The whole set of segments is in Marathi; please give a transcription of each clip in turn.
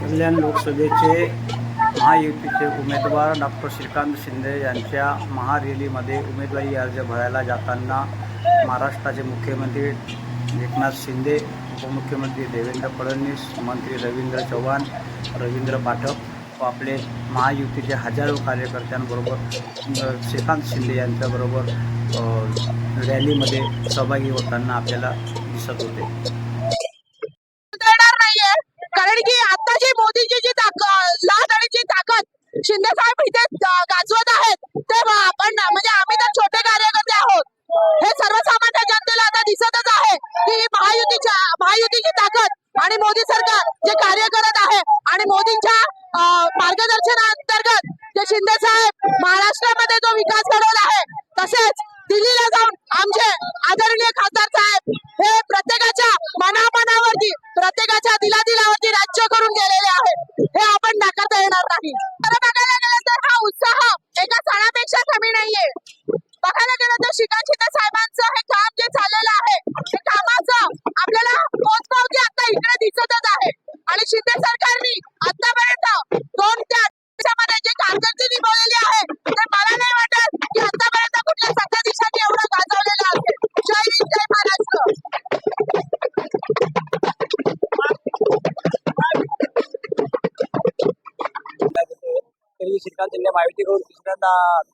कल्याण लोकसभेचे महायुतीचे उमेदवार डॉक्टर श्रीकांत शिंदे यांच्या महारॅलीमध्ये उमेदवारी अर्ज भरायला जाताना महाराष्ट्राचे मुख्यमंत्री एकनाथ शिंदे उपमुख्यमंत्री देवेंद्र फडणवीस मंत्री रवींद्र चव्हाण रवींद्र पाठक व आपले महायुतीचे हजारो कार्यकर्त्यांबरोबर श्रीकांत शिंदे यांच्याबरोबर रॅलीमध्ये सहभागी होताना आपल्याला दिसत होते देणार नाहीये कारण की आता जी मोदींची जी ताकद लाट आणि जी ताकद शिंदे साहेब इथे गाजवत आहेत ते आपण ना- म्हणजे आम्ही तर छोटे कार्यकर्ते आहोत. हे सर्वसामान्य जनतेला आता दिसतच आहे की महायुतीच्या महायुतीची ताकद आणि मोदी सरकार जे कार्य करत आहे आणि मोदींच्या अं, मार्गदर्शनाअंतर्गत जे शिंदे साहेब महाराष्ट्रामध्ये जो विकास घडवला आहे तसेच दिल्लीला जाऊन आमचे आदरणीय खासदार साहेब हे प्रत्येकाच्या मनामनावरती प्रत्येकाच्या दिलादिलावरती राज्य करून गेलेले आहेत हे आपण नाकारता येणार नाही खरं बघायला गेलं तर हा उत्साह एका सणापेक्षा कमी नाहीये बघायला गेलं तर श्रीकांत शिंदे साहेबांचं हे काम जे चाललेलं आहे हे कामाचं आपल्याला पोचपावती सतत आहे. आणि शिंदे सरकारने आतापर्यंत दोन त्या देशामध्ये जे कारकिर्दी निभावलेली आहे ते मला नाही वाटत की आतापर्यंत कुठल्या सत्ताधीशांनी एवढं गाजवलेलं असेल जय हिंद जय महाराष्ट्र. श्रीकांत शिंदे महायुती करून दुसऱ्यांदा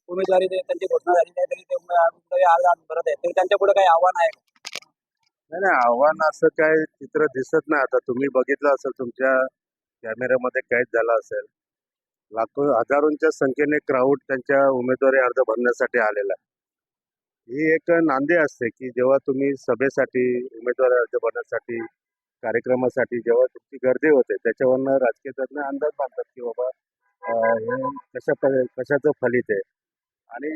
उमेदवारी त्यांची घोषणा झाली नाही तरी ते उमे- आज अर्ज भरत आहेत तरी त्यांच्या पुढे काही आव्हान आहे नाही नाही आव्हान असं काय चित्र दिसत नाही. आता तुम्ही बघितलं असेल तुमच्या कॅमेऱ्यामध्ये कैद झाला असेल. लाखो हजारोंच्या संख्येने क्राऊड त्यांच्या उमेदवारी अर्ज भरण्यासाठी आलेला ही एक नांदी असते की जेव्हा तुम्ही सभेसाठी उमेदवारी अर्ज भरण्यासाठी कार्यक्रमासाठी जेव्हा तुमची गर्दी होते त्याच्यावरनं राजकीय तज्ञ अंदाज बांधतात की बाबा हे कशा कशाचं फलित आहे. आणि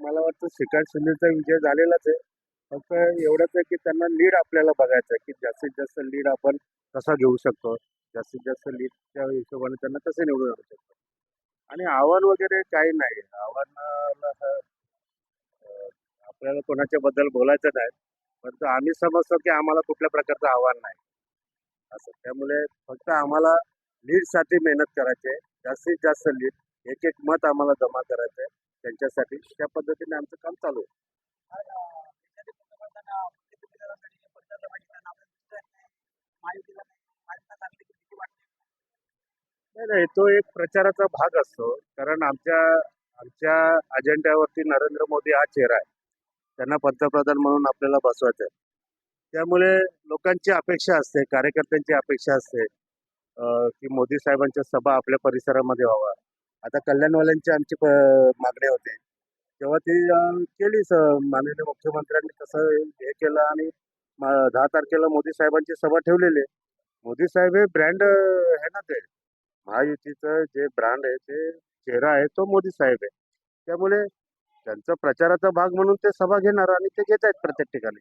मला वाटतं श्रीकांत शिंदेचा विजय झालेलाच आहे. फक्त एवढंच आहे की त्यांना लीड आपल्याला बघायचं आहे की जास्तीत जास्त लीड आपण कसा घेऊ शकतो. जास्तीत जास्त लीडच्या हिशोबाने त्यांना कसे निवडून आणू शकतो. आणि आव्हान वगैरे काही नाही. आव्हानाला आपल्याला कोणाच्या बद्दल बोलायचं नाही. परंतु आम्ही समजतो की आम्हाला कुठल्या प्रकारचं आव्हान नाही. असं. त्यामुळे फक्त आम्हाला लीडसाठी मेहनत करायची आहे. जास्तीत जास्त लीड एक एक मत आम्हाला जमा करायचं आहे. त्यांच्यासाठी त्या पद्धतीने आमचं काम चालू आहे. नाही नाही तो एक प्रचाराचा भाग असतो. कारण आमच्या आमच्या अजेंड्यावरती नरेंद्र मोदी हा चेहरा आहे. त्यांना पंतप्रधान म्हणून आपल्याला बसवायचं आहे त्यामुळे लोकांची अपेक्षा असते कार्यकर्त्यांची अपेक्षा असते की मोदी साहेबांच्या सभा आपल्या परिसरामध्ये व्हावा. आता कल्याणवाल्यांची आमची प- मागणी होती. तेव्हा ती केली केलीच माननीय मुख्यमंत्र्यांनी तसं हे केलं आणि दहा तारखेला मोदी साहेबांची सभा ठेवलेली. मोदी साहेब हे ब्रँड आहे ना ते महायुतीचं जे ब्रँड आहे ते चेहरा आहे तो मोदी साहेब आहे. त्यामुळे त्यांचा प्रचाराचा भाग म्हणून ते सभा घेणार आणि ते घेत आहेत प्रत्येक ठिकाणी.